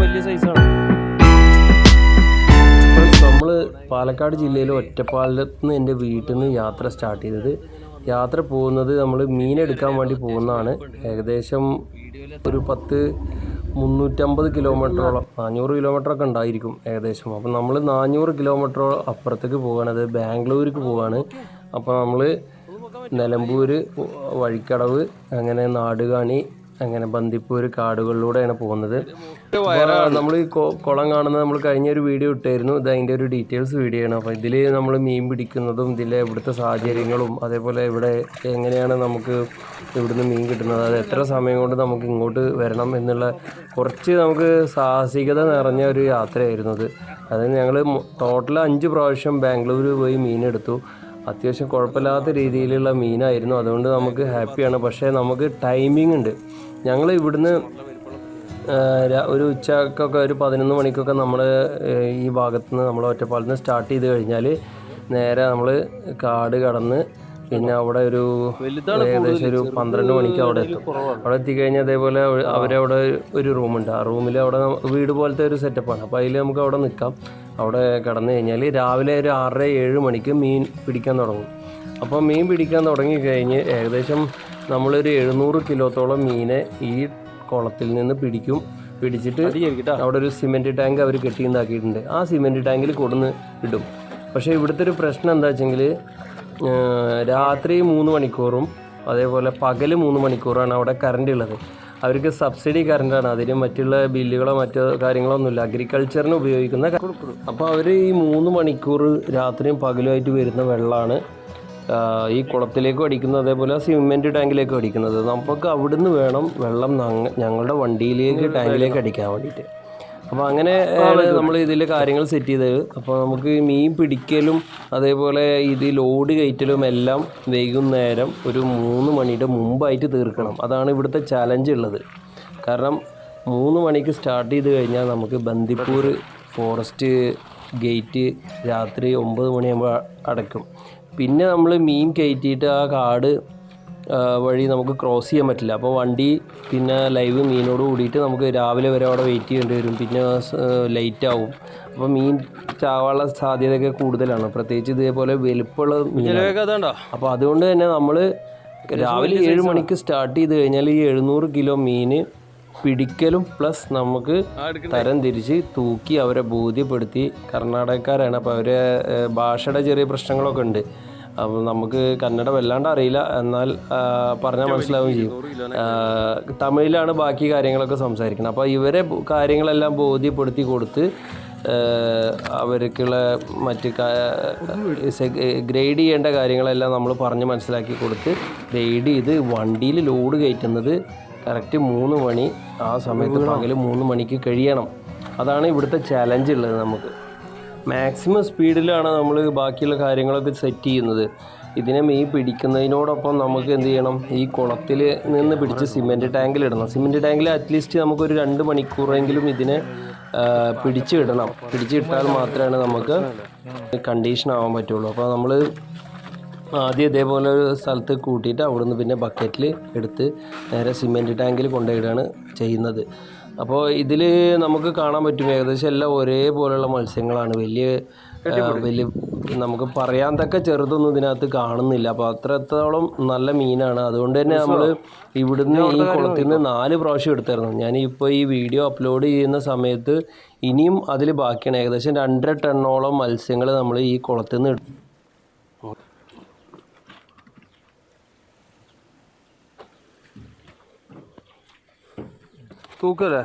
വലിയ സൈസാണ് നമ്മൾ പാലക്കാട് ജില്ലയിലെ ഒറ്റപ്പാലത്ത് നിന്ന് എന്റെ വീട്ടിൽ നിന്ന് യാത്ര സ്റ്റാർട്ട് ചെയ്തത്. യാത്ര പോകുന്നത് നമ്മൾ മീനെടുക്കാൻ വേണ്ടി പോകുന്നതാണ്. ഏകദേശം ഒരു പത്ത് മുന്നൂറ്റമ്പത് കിലോമീറ്ററോളം നാനൂറ് കിലോമീറ്റർ ഒക്കെ ഉണ്ടായിരിക്കും ഏകദേശം. അപ്പം നമ്മൾ നാനൂറ് കിലോമീറ്ററോളം അപ്പുറത്തേക്ക് പോവുകയാണത് ബാംഗ്ലൂർക്ക് പോവുകയാണ് അപ്പോൾ നമ്മൾ നിലമ്പൂർ വഴിക്കടവ് അങ്ങനെ നാടുകാണി അങ്ങനെ ബന്ദിപ്പൂർ കാടുകളിലൂടെയാണ് പോകുന്നത്. നമ്മൾ ഈ കുളം കാണുന്നത് നമ്മൾ കഴിഞ്ഞ ഒരു വീഡിയോ ഇട്ടായിരുന്നു. ഇത് അതിന്റെ ഒരു ഡീറ്റെയിൽസ് വീഡിയോ ആണ്. അപ്പോൾ ഇതിൽ നമ്മൾ മീൻ പിടിക്കുന്നതും ഇതിലെ ഇവിടുത്തെ സാഹചര്യങ്ങളും അതേപോലെ ഇവിടെ എങ്ങനെയാണ് നമുക്ക് ഇവിടുന്ന് മീൻ കിട്ടുന്നത് അത് എത്ര സമയം കൊണ്ട് നമുക്ക് ഇങ്ങോട്ട് വരണം എന്നുള്ള കുറച്ച് നമുക്ക് സാഹസികത നിറഞ്ഞ ഒരു യാത്രയായിരുന്നു അത്. അത് ഞങ്ങൾ ടോട്ടൽ അഞ്ച് പ്രാവശ്യം ബാംഗ്ലൂർ പോയി മീനെടുത്തു അത്യാവശ്യം കുഴപ്പമില്ലാത്ത രീതിയിലുള്ള മീനായിരുന്നു. അതുകൊണ്ട് നമുക്ക് ഹാപ്പിയാണ് പക്ഷേ നമുക്ക് ടൈമിംഗ് ഉണ്ട്. ഞങ്ങൾ ഇവിടുന്ന് ഒരു ഉച്ചക്കൊക്കെ ഒരു പതിനൊന്ന് മണിക്കൊക്കെ നമ്മൾ ഈ ഭാഗത്ത് നിന്ന് നമ്മൾ ഒറ്റപ്പാലത്ത് നിന്ന് സ്റ്റാർട്ട് ചെയ്ത് കഴിഞ്ഞാൽ നേരെ നമ്മൾ കാട് കടന്ന് പിന്നെ അവിടെ ഒരു ഏകദേശം ഒരു പന്ത്രണ്ട് മണിക്ക് അവിടെ എത്തും. അവിടെ എത്തിക്കഴിഞ്ഞാൽ അതേപോലെ അവ- അവരവിടെ ഒരു റൂമുണ്ട്. ആ റൂമിൽ അവിടെ വീട് പോലത്തെ ഒരു സെറ്റപ്പാണ് അപ്പോൾ അതിൽ നമുക്ക് അവിടെ നിൽക്കാം അവിടെ കടന്നു കഴിഞ്ഞാൽ രാവിലെ ഒരു ആറര ഏഴ് മണിക്ക് മീൻ പിടിക്കാൻ തുടങ്ങും. അപ്പോൾ മീൻ പിടിക്കാൻ തുടങ്ങി കഴിഞ്ഞ് ഏകദേശം നമ്മളൊരു എഴുന്നൂറ് കിലോത്തോളം മീനെ ഈ കുളത്തിൽ നിന്ന് പിടിക്കും. പിടിച്ചിട്ട് അവിടെ ഒരു സിമെന്റ് ടാങ്ക് അവർ കെട്ടിയുണ്ടാക്കിയിട്ടുണ്ട്. ആ സിമെന്റ് ടാങ്കിൽ കൊടുന്ന് ഇടും. പക്ഷേ ഇവിടുത്തെ ഒരു പ്രശ്നം എന്താ വെച്ചെങ്കിൽ രാത്രി മൂന്ന് മണിക്കൂറും അതേപോലെ പകൽ മൂന്ന് മണിക്കൂറാണ് അവിടെ കറണ്ട് ഉള്ളത്. അവർക്ക് സബ്സിഡി കറണ്ടാണ് അതിന് മറ്റുള്ള ബില്ലുകളോ മറ്റോ കാര്യങ്ങളോ ഒന്നുമില്ല അഗ്രികൾച്ചറിന് ഉപയോഗിക്കുന്ന അപ്പോൾ അവർ ഈ മൂന്ന് മണിക്കൂർ രാത്രിയും പകലുമായിട്ട് വരുന്ന വെള്ളമാണ് ഈ കുളത്തിലേക്കും അടിക്കുന്നത് അതേപോലെ സിമെന്റ് ടാങ്കിലേക്കും അടിക്കുന്നത്. നമുക്ക് അവിടുന്ന് വേണം വെള്ളം ഞങ്ങ- ഞങ്ങളുടെ വണ്ടിയിലേക്ക് ടാങ്കിലേക്ക് അടിക്കാൻ വേണ്ടിയിട്ട്. അപ്പോൾ അങ്ങനെ നമ്മൾ ഇതിൽ കാര്യങ്ങൾ സെറ്റ് ചെയ്തത്. അപ്പോൾ നമുക്ക് മീൻ പിടിക്കലും അതേപോലെ ഇത് ലോഡ് കയറ്റലും എല്ലാം വൈകുന്നേരം ഒരു മൂന്ന് മണിയുടെ മുമ്പായിട്ട് തീർക്കണം. അതാണ് ഇവിടുത്തെ ചലഞ്ച് ഉള്ളത്. കാരണം മൂന്ന് മണിക്ക് സ്റ്റാർട്ട് ചെയ്ത് കഴിഞ്ഞാൽ നമുക്ക് ബന്ദിപ്പൂർ ഫോറസ്റ്റ് ഗേറ്റ് രാത്രി ഒമ്പത് മണിയാകുമ്പോൾ അടയ്ക്കും. പിന്നെ നമ്മൾ മീൻ കയറ്റിയിട്ട് ആ കാട് വഴി നമുക്ക് ക്രോസ് ചെയ്യാൻ പറ്റില്ല. അപ്പോൾ വണ്ടി പിന്നെ ലൈവ് മീനോട് കൂടിയിട്ട് നമുക്ക് രാവിലെ വരെ അവിടെ വെയിറ്റ് ചെയ്യേണ്ടി വരും. പിന്നെ ലൈറ്റ് ആവും. അപ്പോൾ മീൻ ചാവാനുള്ള സാധ്യതയൊക്കെ കൂടുതലാണ്. പ്രത്യേകിച്ച് ഇതേപോലെ വലുപ്പമുള്ള മീൻ അപ്പോൾ അതുകൊണ്ട് തന്നെ നമ്മൾ രാവിലെ ഏഴ് മണിക്ക് സ്റ്റാർട്ട് ചെയ്ത് കഴിഞ്ഞാൽ ഈ എഴുന്നൂറ് കിലോ മീൻ പിടിക്കലും പ്ലസ് നമുക്ക് തരം തിരിച്ച് തൂക്കി അവരെ ബോധ്യപ്പെടുത്തി. കർണാടകക്കാരാണ്. അപ്പോൾ അവരെ ഭാഷയുടെ ചെറിയ പ്രശ്നങ്ങളൊക്കെ ഉണ്ട്. അപ്പം നമുക്ക് കന്നഡ വല്ലാണ്ട് അറിയില്ല. എന്നാൽ പറഞ്ഞാൽ മനസ്സിലാവുകയും ചെയ്യും. തമിഴിലാണ് ബാക്കി കാര്യങ്ങളൊക്കെ സംസാരിക്കുന്നത്. അപ്പോൾ ഇവരെ കാര്യങ്ങളെല്ലാം ബോധ്യപ്പെടുത്തി കൊടുത്ത് അവർക്കുള്ള മറ്റ് ഗ്രേഡ് ചെയ്യേണ്ട കാര്യങ്ങളെല്ലാം നമ്മൾ പറഞ്ഞ് മനസ്സിലാക്കി കൊടുത്ത് ഗ്രേഡ് ചെയ്ത് വണ്ടിയിൽ ലോഡ് കയറ്റുന്നത് കറക്റ്റ് മൂന്ന് മണി ആ സമയത്ത് പകൽ മൂന്ന് മണിക്ക് കഴിയണം. അതാണ് ഇവിടുത്തെ ചലഞ്ച് ഉള്ളത് നമുക്ക്. മാക്സിമം സ്പീഡിലാണ് നമ്മൾ ബാക്കിയുള്ള കാര്യങ്ങളൊക്കെ സെറ്റ് ചെയ്യുന്നത്. ഇതിനെ മീൻ പിടിക്കുന്നതിനോടൊപ്പം നമുക്ക് എന്ത് ചെയ്യണം? ഈ കുളത്തിൽ നിന്ന് പിടിച്ച് സിമെന്റ് ടാങ്കിൽ ഇടണം. സിമെന്റ് ടാങ്കിൽ അറ്റ്ലീസ്റ്റ് നമുക്കൊരു രണ്ട് മണിക്കൂറെങ്കിലും ഇതിനെ പിടിച്ചിടണം പിടിച്ചിട്ടാൽ മാത്രമേ നമുക്ക് കണ്ടീഷൻ ആവാൻ പറ്റുള്ളൂ. അപ്പോൾ നമ്മൾ ആദ്യം ഇതേപോലെ ഒരു സ്ഥലത്ത് കൂട്ടിയിട്ട് അവിടുന്ന് പിന്നെ ബക്കറ്റിൽ എടുത്ത് നേരെ സിമെന്റ് ടാങ്കിൽ കൊണ്ടുപോയിടുകയാണ് ചെയ്യുന്നത്. അപ്പോൾ ഇതിൽ നമുക്ക് കാണാൻ പറ്റും ഏകദേശം എല്ലാം ഒരേപോലെയുള്ള മത്സ്യങ്ങളാണ്. വലിയ വലിയ നമുക്ക് പറയാൻ തക്ക ചെറുതൊന്നും ഇതിനകത്ത് കാണുന്നില്ല. അപ്പോൾ അത്രത്തോളം നല്ല മീനാണ്. അതുകൊണ്ട് തന്നെ നമ്മൾ ഇവിടുന്ന് ഈ കുളത്തിൽ നിന്ന് നാല് പ്രാവശ്യം എടുത്തായിരുന്നു. ഞാൻ ഇപ്പോൾ ഈ വീഡിയോ അപ്ലോഡ് ചെയ്യുന്ന സമയത്ത് ഇനിയും അതിൽ ബാക്കിയാണ്. ഏകദേശം രണ്ടര ടണ്ണോളം മത്സ്യങ്ങൾ നമ്മൾ ഈ കുളത്തിൽ നിന്ന് തൂക്കല്ലേ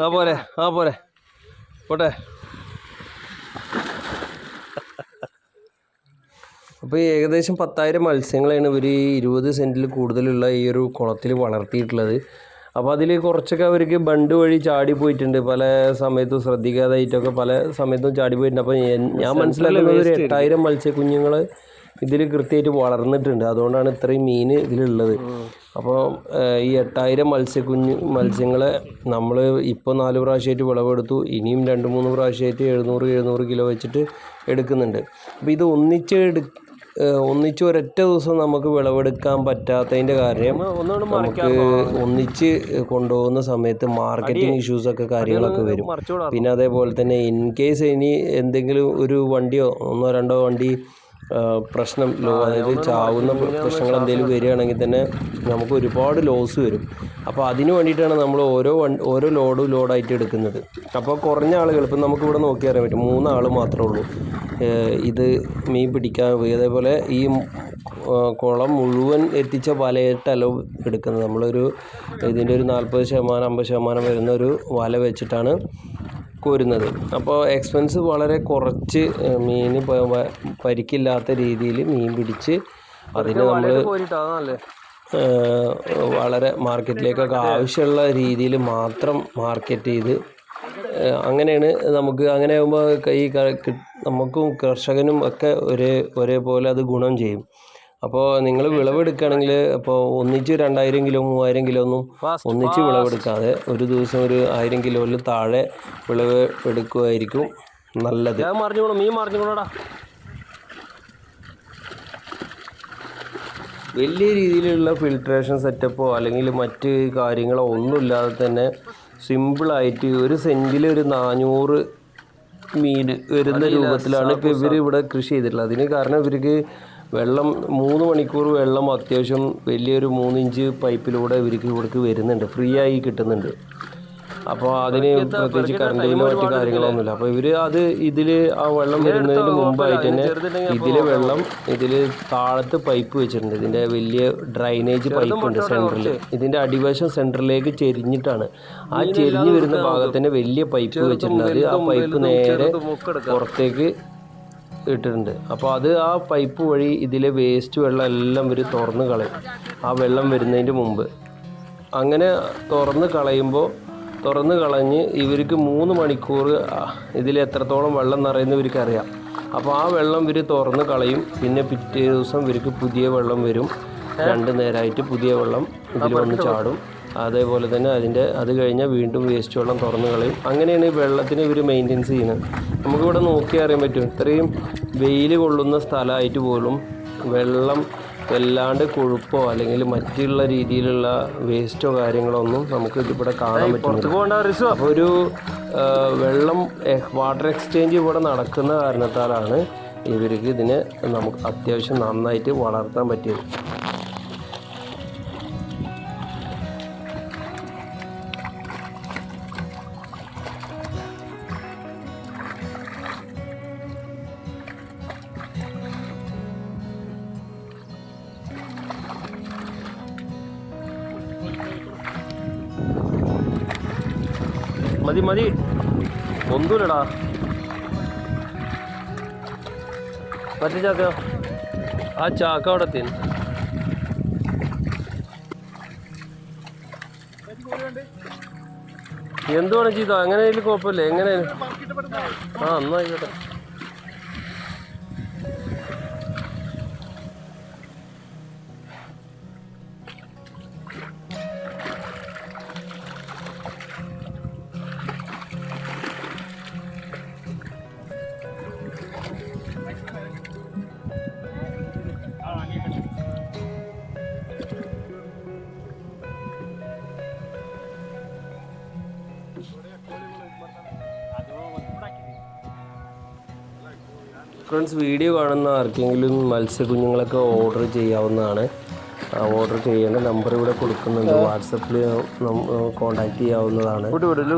ആ പോരെ ആ പോരെ. പോട്ടെ. അപ്പോൾ ഏകദേശം പത്തായിരം മത്സ്യങ്ങളാണ് ഇവർ ഈ ഇരുപത് സെന്റിൽ കൂടുതലുള്ള ഈ ഒരു കുളത്തിൽ വളർത്തിയിട്ടുള്ളത്. അപ്പോൾ അതിൽ കുറച്ചൊക്കെ അവർക്ക് ബണ്ട് വഴി ചാടി പോയിട്ടുണ്ട്. പല സമയത്തും ശ്രദ്ധിക്കാതായിട്ടൊക്കെ പല സമയത്തും ചാടി പോയിട്ടുണ്ട്. അപ്പോൾ ഞാൻ- ഞാൻ മനസ്സിലാക്കുന്നത് ഒരു എട്ടായിരം മത്സ്യക്കുഞ്ഞുങ്ങൾ ഇതിൽ കൃത്യമായിട്ട് വളർന്നിട്ടുണ്ട്. അതുകൊണ്ടാണ് ഇത്രയും മീൻ ഇതിലുള്ളത്. അപ്പോൾ ഈ എട്ടായിരം മത്സ്യക്കുഞ്ഞ് മത്സ്യങ്ങളെ നമ്മൾ ഇപ്പോൾ നാല് പ്രാവശ്യമായിട്ട് വിളവെടുത്തു. ഇനിയും രണ്ട് മൂന്ന് പ്രാവശ്യമായിട്ട് എഴുന്നൂറ് എഴുന്നൂറ് കിലോ വെച്ചിട്ട് എടുക്കുന്നുണ്ട്. അപ്പോൾ ഇത് ഒന്നിച്ച് എടു ഒന്നിച്ച് ഒരൊറ്റ ദിവസം നമുക്ക് വിളവെടുക്കാൻ പറ്റാത്തതിന്റെ കാര്യം നമുക്ക് ഒന്നിച്ച് കൊണ്ടുപോകുന്ന സമയത്ത് മാർക്കറ്റിംഗ് ഇഷ്യൂസൊക്കെ കാര്യങ്ങളൊക്കെ വരും. പിന്നെ അതേപോലെ തന്നെ ഇൻ കേസ് ഇനി എന്തെങ്കിലും ഒരു വണ്ടിയോ ഒന്നോ രണ്ടോ വണ്ടി പ്രശ്നം അതായത് ചാവുന്ന പ്രശ്നങ്ങൾ എന്തെങ്കിലും വരികയാണെങ്കിൽ തന്നെ നമുക്ക് ഒരുപാട് ലോസ് വരും. അപ്പോൾ അതിന് വേണ്ടിയിട്ടാണ് നമ്മൾ ഓരോ വൺ ഓരോ ലോഡും ലോഡായിട്ട് എടുക്കുന്നത്. അപ്പോൾ കുറഞ്ഞ ആളുകൾ ഇപ്പം നമുക്കിവിടെ നോക്കി അറിയാൻ പറ്റും. മൂന്നാൾ മാത്രമേ ഉള്ളൂ. ഇത് മീൻ പിടിക്കാൻ പോയി. അതേപോലെ ഈ കുളം മുഴുവൻ എത്തിച്ച വലയിട്ടല്ല എടുക്കുന്നത്. നമ്മളൊരു ഇതിന്റെ ഒരു നാൽപ്പത് ശതമാനം അമ്പത് ശതമാനം വരുന്ന ഒരു വല വെച്ചിട്ടാണ് കോരുന്നത്. അപ്പോൾ എക്സ്പെൻസ് വളരെ കുറച്ച് മീൻ പരിക്കില്ലാത്ത രീതിയിൽ മീൻ പിടിച്ച് അതിന് നമ്മൾ വളരെ മാർക്കറ്റിലേക്കൊക്കെ ആവശ്യമുള്ള രീതിയിൽ മാത്രം മാർക്കറ്റ് ചെയ്ത് അങ്ങനെയാണ് നമുക്ക് അങ്ങനെ ആകുമ്പോൾ ഈ നമുക്കും കർഷകനും ഒക്കെ ഒരേ ഒരേപോലെ അത് ഗുണം ചെയ്യും. അപ്പോൾ നിങ്ങൾ വിളവെടുക്കുകയാണെങ്കിൽ അപ്പോൾ ഒന്നിച്ച് രണ്ടായിരം കിലോ മൂവായിരം കിലോ ഒന്നും ഒന്നിച്ച് വിളവെടുക്കാതെ ഒരു ദിവസം ഒരു ആയിരം കിലോയിൽ താഴെ വിളവ് എടുക്കുമായിരിക്കും നല്ലത്. മീൻ വലിയ രീതിയിലുള്ള ഫിൽട്രേഷൻ സെറ്റപ്പോ അല്ലെങ്കിൽ മറ്റ് കാര്യങ്ങളോ ഒന്നുമില്ലാതെ തന്നെ സിമ്പിളായിട്ട് ഒരു സെന്റിൽ ഒരു നാനൂറ് മീൻ വരുന്ന രൂപത്തിലാണ് ഇപ്പോൾ ഇവർ ഇവിടെ കൃഷി ചെയ്തിട്ടുള്ളത്. അതിന് കാരണം ഇവർക്ക് വെള്ളം മൂന്ന് മണിക്കൂർ വെള്ളം അത്യാവശ്യം വലിയൊരു മൂന്നിഞ്ച് പൈപ്പിലൂടെ ഇവർക്ക് ഇവിടേക്ക് വരുന്നുണ്ട്. ഫ്രീ ആയി കിട്ടുന്നുണ്ട്. അപ്പോൾ അതിന് പ്രത്യേകിച്ച് കറണ്ട് ബില്ലോ മറ്റു കാര്യങ്ങളൊന്നുമില്ല. അപ്പോൾ ഇവർ അത് ഇതിൽ ആ വെള്ളം വരുന്നതിന് മുമ്പായിട്ട് തന്നെ ഇതിൽ വെള്ളം ഇതിൽ താഴത്ത് പൈപ്പ് വെച്ചിട്ടുണ്ട്. ഇതിന്റെ വലിയ ഡ്രൈനേജ് പൈപ്പ് ഉണ്ട് സെന്ററിൽ ഇതിന്റെ അടിവശം സെന്ററിലേക്ക് ചെരിഞ്ഞിട്ടാണ്. ആ ചെരിഞ്ഞ് വരുന്ന ഭാഗത്തിന് വലിയ പൈപ്പ് വെച്ചിട്ടുണ്ട്. അത് ആ പൈപ്പ് നേരെ പുറത്തേക്ക് ഇട്ടിട്ടുണ്ട്. അപ്പോൾ അത് ആ പൈപ്പ് വഴി ഇതിലെ വേസ്റ്റ് വെള്ളം എല്ലാം ഇവർ തുറന്ന് കളയും. ആ വെള്ളം വരുന്നതിന്റെ മുമ്പ്. അങ്ങനെ തുറന്ന് കളയുമ്പോൾ തുറന്ന് കളഞ്ഞ് ഇവർക്ക് മൂന്ന് മണിക്കൂർ ഇതിൽ എത്രത്തോളം വെള്ളം നിറയുന്ന ഇവർക്ക് അറിയാം അപ്പോൾ ആ വെള്ളം ഇവർ തുറന്ന് കളയും. പിന്നെ പിറ്റേ ദിവസം ഇവർക്ക് പുതിയ വെള്ളം വരും. രണ്ട് നേരമായിട്ട് പുതിയ വെള്ളം ഇതിൽ വന്ന് ചാടും. അതേപോലെ തന്നെ അതിന്റെ അത് കഴിഞ്ഞാൽ വീണ്ടും വേസ്റ്റ് വെള്ളം തുറന്ന് കളയും. അങ്ങനെയാണ് ഈ വെള്ളത്തിന് ഇവർ മെയിന്റെനൻസ് ചെയ്യുന്നത്. നമുക്കിവിടെ നോക്കി അറിയാൻ പറ്റും. ഇത്രയും വെയിൽ കൊള്ളുന്ന സ്ഥലമായിട്ട് പോലും വെള്ളം വല്ലാണ്ട് കൊഴുപ്പോ അല്ലെങ്കിൽ മറ്റുള്ള രീതിയിലുള്ള വേസ്റ്റോ കാര്യങ്ങളോ ഒന്നും നമുക്ക് ഇവിടെ കാണാൻ പറ്റും അപ്പോൾ ഒരു വെള്ളം വാട്ടർ എക്സ്ചേഞ്ച് ഇവിടെ നടക്കുന്ന കാരണത്താലാണ് ഇവർക്ക് ഇതിനെ നമുക്ക് അത്യാവശ്യം നന്നായിട്ട് വളർത്താൻ പറ്റിയത്. മതി മതി. ഒന്നുമില്ലടാ മറ്റേ ചാക്ക? ആ ചാക്ക അവിടെ എത്തി എന്തുവാണ് ചെയ്തോ അങ്ങനെ കുഴപ്പമില്ല. എങ്ങനെ ആ എന്നായിക്കോട്ടെ ഫ്രണ്ട്സ് വീഡിയോ കാണുന്ന ആർക്കെങ്കിലും മത്സ്യക്കുഞ്ഞുങ്ങളൊക്കെ ഓർഡർ ചെയ്യാവുന്നതാണ്. ഓർഡർ ചെയ്യേണ്ട നമ്പർ ഇവിടെ കൊടുക്കുന്നുണ്ട്. വാട്സപ്പിൽ കോൺടാക്ട് ചെയ്യാവുന്നതാണ്.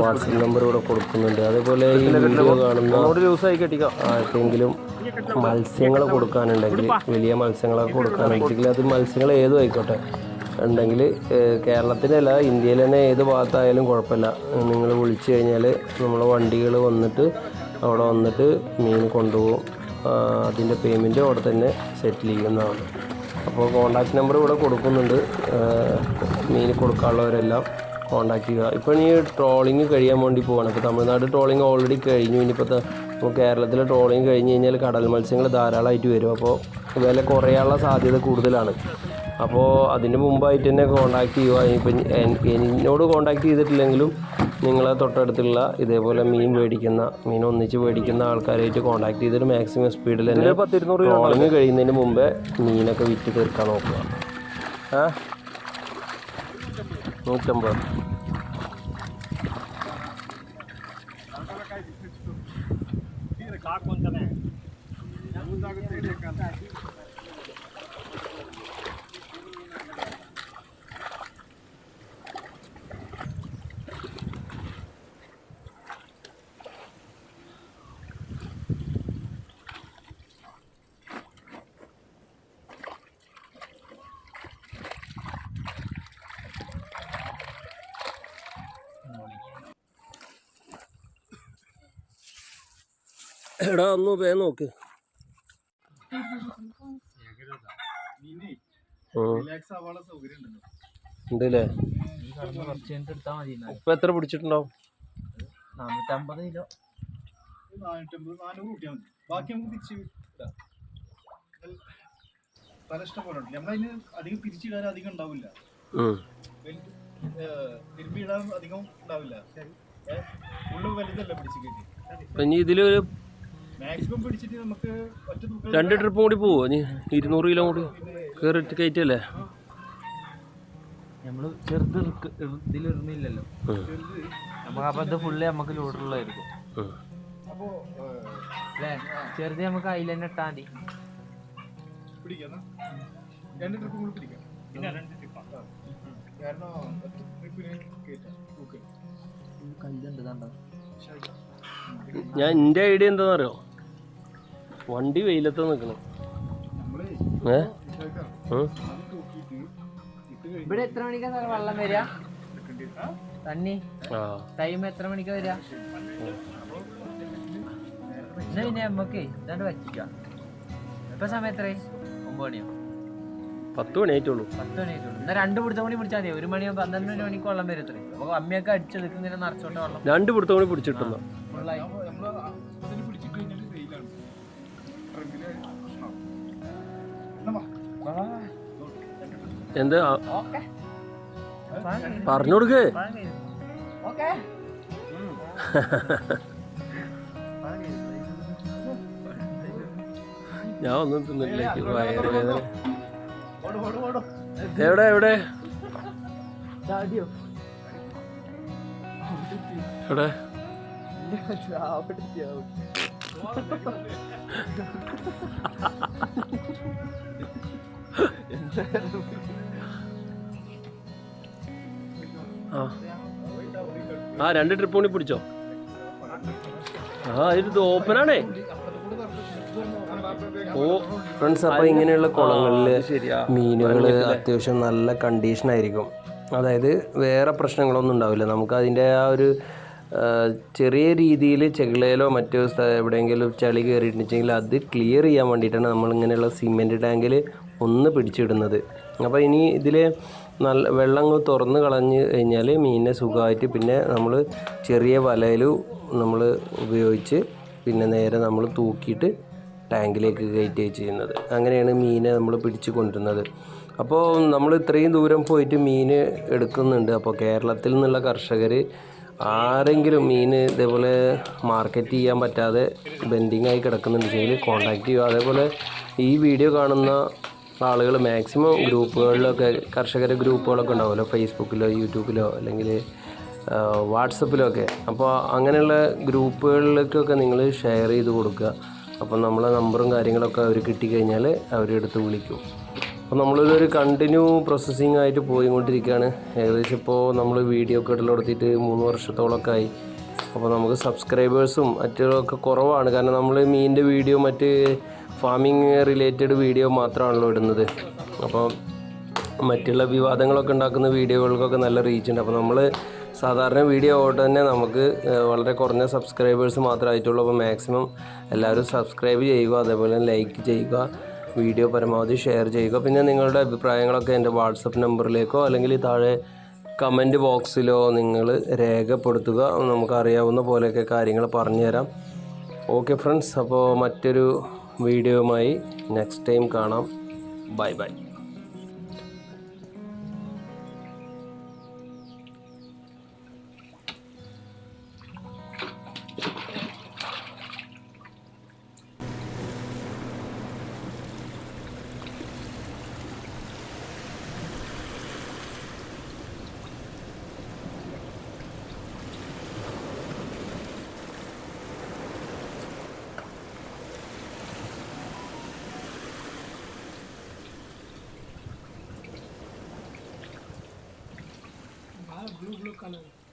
വാട്സപ്പ് നമ്പർ ഇവിടെ കൊടുക്കുന്നുണ്ട്. അതേപോലെ ഈ വീഡിയോ കാണുന്ന ആർക്കെങ്കിലും മത്സ്യങ്ങൾ കൊടുക്കാനുണ്ടെങ്കിൽ വലിയ മത്സ്യങ്ങളൊക്കെ കൊടുക്കാനുണ്ടെങ്കിൽ അത് മത്സ്യങ്ങൾ ഏതും ആയിക്കോട്ടെ. ഉണ്ടെങ്കിൽ കേരളത്തിലല്ല ഇന്ത്യയിൽ തന്നെ ഏത് ഭാഗത്തായാലും കുഴപ്പമില്ല. നിങ്ങൾ വിളിച്ചു കഴിഞ്ഞാൽ നമ്മളെ വണ്ടികൾ വന്നിട്ട് അവിടെ വന്നിട്ട് മീൻ കൊണ്ടുപോകും. അതിന്റെ പേയ്മെന്റ് അവിടെ തന്നെ സെറ്റിൽ ചെയ്യുന്നതാണ്. അപ്പോൾ കോൺടാക്റ്റ് നമ്പർ ഇവിടെ കൊടുക്കുന്നുണ്ട്. മീൻ കൊടുക്കാനുള്ളവരെല്ലാം കോൺടാക്ട് ചെയ്യുക. ഇപ്പോൾ ഇനി ട്രോളിങ് കഴിയാൻ വേണ്ടി പോവാണ്. ഇപ്പോൾ തമിഴ്നാട് ട്രോളിങ് ഓൾറെഡി കഴിഞ്ഞു. ഇനിയിപ്പോൾ ഇപ്പോൾ കേരളത്തിലെ ട്രോളിങ് കഴിഞ്ഞ് കഴിഞ്ഞാൽ കടൽ മത്സ്യങ്ങൾ ധാരാളമായിട്ട് വരും. അപ്പോൾ വില കുറയാനുള്ള സാധ്യത കൂടുതലാണ്. അപ്പോൾ അതിന് മുമ്പായിട്ട് തന്നെ കോണ്ടാക്ട് ചെയ്യുക ഇപ്പം എന്നോട് കോണ്ടാക്ട് ചെയ്തിട്ടില്ലെങ്കിലും നിങ്ങളെ തൊട്ടടുത്തുള്ള ഇതേപോലെ മീൻ മേടിക്കുന്ന മീൻ ഒന്നിച്ച് മേടിക്കുന്ന ആൾക്കാരായിട്ട് കോണ്ടാക്ട് ചെയ്തിട്ട് മാക്സിമം സ്പീഡിൽ തന്നെ പത്തിരുന്നൂറ് ട്രോളിങ് കഴിയുന്നതിന് മുമ്പേ മീനൊക്കെ വിറ്റ് തീർക്കാൻ നോക്കുക. ആ? നൂറ്റമ്പത്. എടാ ഒന്ന് പേ നോക്ക്. ഇപ്പൊ എത്ര പിടിച്ചിട്ടുണ്ടാവും? നാനൂറ്റമ്പത് ഇതിലൊരു രണ്ട് ട്രിപ്പും കൂടി പോവോ? ഇനി ഇരുന്നൂറ് കിലോ കൂടി കയറിട്ട് കയറ്റല്ലേ? നമ്മൾ ചെറുത് ഇതിലിരുന്നില്ലല്ലോ. നമുക്ക് അപ്പൊ ഇത് ഫുള്ള് നമുക്ക് ലോഡുള്ളതായിരിക്കും ചെറുത് നമുക്ക് അതിൽ തന്നെ രണ്ട് ട്രിപ്പ് കൂടി പിടിക്കാം. പിന്നെ രണ്ട് ട്രിപ്പാണ് കാരണം ഒറ്റ ട്രിപ്പിന് കയറ്റാം തൂക്കൽ കല്ലുണ്ട് കണ്ടോ ഞാൻ എന്റെ ഐഡിയ എന്താണെന്ന് അറിയോ? വണ്ടി വെയിലത്ത് നിൽക്കണം. ഏ? ഇവിടെ എത്ര മണിക്കാ സാർ വെള്ളം വരിക? തണ്ണി? ടൈം എത്ര മണിക്കാ വരിക? എന്നാ പിന്നെ നമുക്ക് ഇതാണ്ട് വച്ചിക്കാം ഇപ്പൊ സമയം എത്രയായി ഒമ്പത് മണിയോ? പത്ത് മണി ആയിട്ടുള്ളൂ. പത്ത് മണി ആയിട്ടുള്ളൂ. എന്നാ രണ്ട് പിടുത്തം മണി പിടിച്ചാൽ മതി. ഒരു മണിയോ പന്ത്രണ്ട് മണിക്ക് വെള്ളം വരും ഇത്രയും അപ്പൊ അമ്മയൊക്കെ അടിച്ചെടുക്കുന്നതിനെ നിറച്ചോണ്ട് വെള്ളം. രണ്ട് പിടുത്തം മണി പിടിച്ചിട്ടുണ്ടോ? എന്താ? പറഞ്ഞു കൊടുക്ക് ഞാൻ ഒന്നും തിന്നിട്ടില്ല. വയറുവേദന. എവിടെ എവിടെ? എവിടെ? ആ. രണ്ട് ട്രിപ്പ് കൂടി പിടിച്ചോ? ആ ഇത് ഓപ്പണാണേ ഓ ഫ്രണ്ട്സ് അപ്പോൾ ഇങ്ങനെയുള്ള കുളങ്ങളിൽ മീനുകൾ അത്യാവശ്യം നല്ല കണ്ടീഷൻ ആയിരിക്കും. അതായത് വേറെ പ്രശ്നങ്ങളൊന്നും ഉണ്ടാവില്ല. നമുക്ക് അതിന്റെ ആ ഒരു ചെറിയ രീതിയിൽ ചെകിളയിലോ മറ്റോ എവിടെയെങ്കിലും ചളി കയറിയിട്ടുണ്ടെങ്കിൽ അത് ക്ലിയർ ചെയ്യാൻ വേണ്ടിയിട്ടാണ് നമ്മൾ ഇങ്ങനെയുള്ള സിമെന്റ് ടാങ്കിൽ ഒന്ന് പിടിച്ചിടുന്നത്. അപ്പോൾ ഇനി ഇതിൽ നല്ല വെള്ളം അങ്ങ് തുറന്ന് കളഞ്ഞ് കഴിഞ്ഞാൽ മീനിനെ സുഖമായിട്ട് പിന്നെ നമ്മൾ ചെറിയ വലയിൽ നമ്മൾ ഉപയോഗിച്ച് പിന്നെ നേരെ നമ്മൾ തൂക്കിയിട്ട് ടാങ്കിലേക്ക് കയറ്റുക ചെയ്യുന്നത്. അങ്ങനെയാണ് മീനെ നമ്മൾ പിടിച്ച് കൊണ്ടുവരുന്നത്. അപ്പോൾ നമ്മൾ ഇത്രയും ദൂരം പോയിട്ട് മീൻ എടുക്കുന്നുണ്ട്. അപ്പോൾ കേരളത്തിൽ നിന്നുള്ള കർഷകർ ആരെങ്കിലും മീൻ ഇതേപോലെ മാർക്കറ്റ് ചെയ്യാൻ പറ്റാതെ ബെൻഡിങ് ആയി കിടക്കുന്നുണ്ടെങ്കിൽ കോൺടാക്ട് ചെയ്യുക. അതേപോലെ ഈ വീഡിയോ കാണുന്ന ആളുകൾ മാക്സിമം ഗ്രൂപ്പുകളിലൊക്കെ കർഷകർ ഗ്രൂപ്പുകളൊക്കെ ഉണ്ടാവുമല്ലോ? ഫേസ്ബുക്കിലോ യൂട്യൂബിലോ അല്ലെങ്കിൽ വാട്സപ്പിലൊക്കെ അപ്പോൾ അങ്ങനെയുള്ള ഗ്രൂപ്പുകളിലേക്കൊക്കെ നിങ്ങൾ ഷെയർ ചെയ്ത് കൊടുക്കുക. അപ്പോൾ നമ്മളെ നമ്പറും കാര്യങ്ങളൊക്കെ അവർ കിട്ടിക്കഴിഞ്ഞാൽ അവരെടുത്ത് വിളിക്കും. അപ്പോൾ നമ്മളിതൊരു കണ്ടിന്യൂ പ്രോസസ്സിങ് ആയിട്ട് പോയിക്കൊണ്ടിരിക്കുകയാണ്. ഏകദേശം ഇപ്പോൾ നമ്മൾ വീഡിയോ ഒക്കെ ഇടലെടുത്തിട്ട് മൂന്ന് വർഷത്തോളമൊക്കെ ആയി അപ്പോൾ നമുക്ക് സബ്സ്ക്രൈബേഴ്സും മറ്റൊക്കെ കുറവാണ്. കാരണം നമ്മൾ മീനിന്റെ വീഡിയോ മറ്റ് ഫാമിങ് റിലേറ്റഡ് വീഡിയോ മാത്രമാണല്ലോ ഇടുന്നത്. അപ്പോൾ മറ്റുള്ള വിവാദങ്ങളൊക്കെ ഉണ്ടാക്കുന്ന വീഡിയോകൾക്കൊക്കെ നല്ല റീച്ച് ഉണ്ട്. അപ്പോൾ നമ്മൾ സാധാരണ വീഡിയോ ആയിട്ട് തന്നെ നമുക്ക് വളരെ കുറഞ്ഞ സബ്സ്ക്രൈബേഴ്സ് മാത്രമായിട്ടുള്ളൂ അപ്പോൾ മാക്സിമം എല്ലാവരും സബ്സ്ക്രൈബ് ചെയ്യുക അതേപോലെ ലൈക്ക് ചെയ്യുക. വീഡിയോ പരമാവധി ഷെയർ ചെയ്യുക. പിന്നെ നിങ്ങളുടെ അഭിപ്രായങ്ങളൊക്കെ എന്റെ വാട്സപ്പ് നമ്പറിലേക്കോ അല്ലെങ്കിൽ താഴെ കമന്റ് ബോക്സിലോ നിങ്ങൾ രേഖപ്പെടുത്തുക. നമുക്കറിയാവുന്ന പോലെയൊക്കെ കാര്യങ്ങൾ പറഞ്ഞു തരാം ഓക്കെ ഫ്രണ്ട്സ് അപ്പോൾ മറ്റൊരു വീഡിയോയുമായി നെക്സ്റ്റ് ടൈം കാണാം. Bye bye. blue color.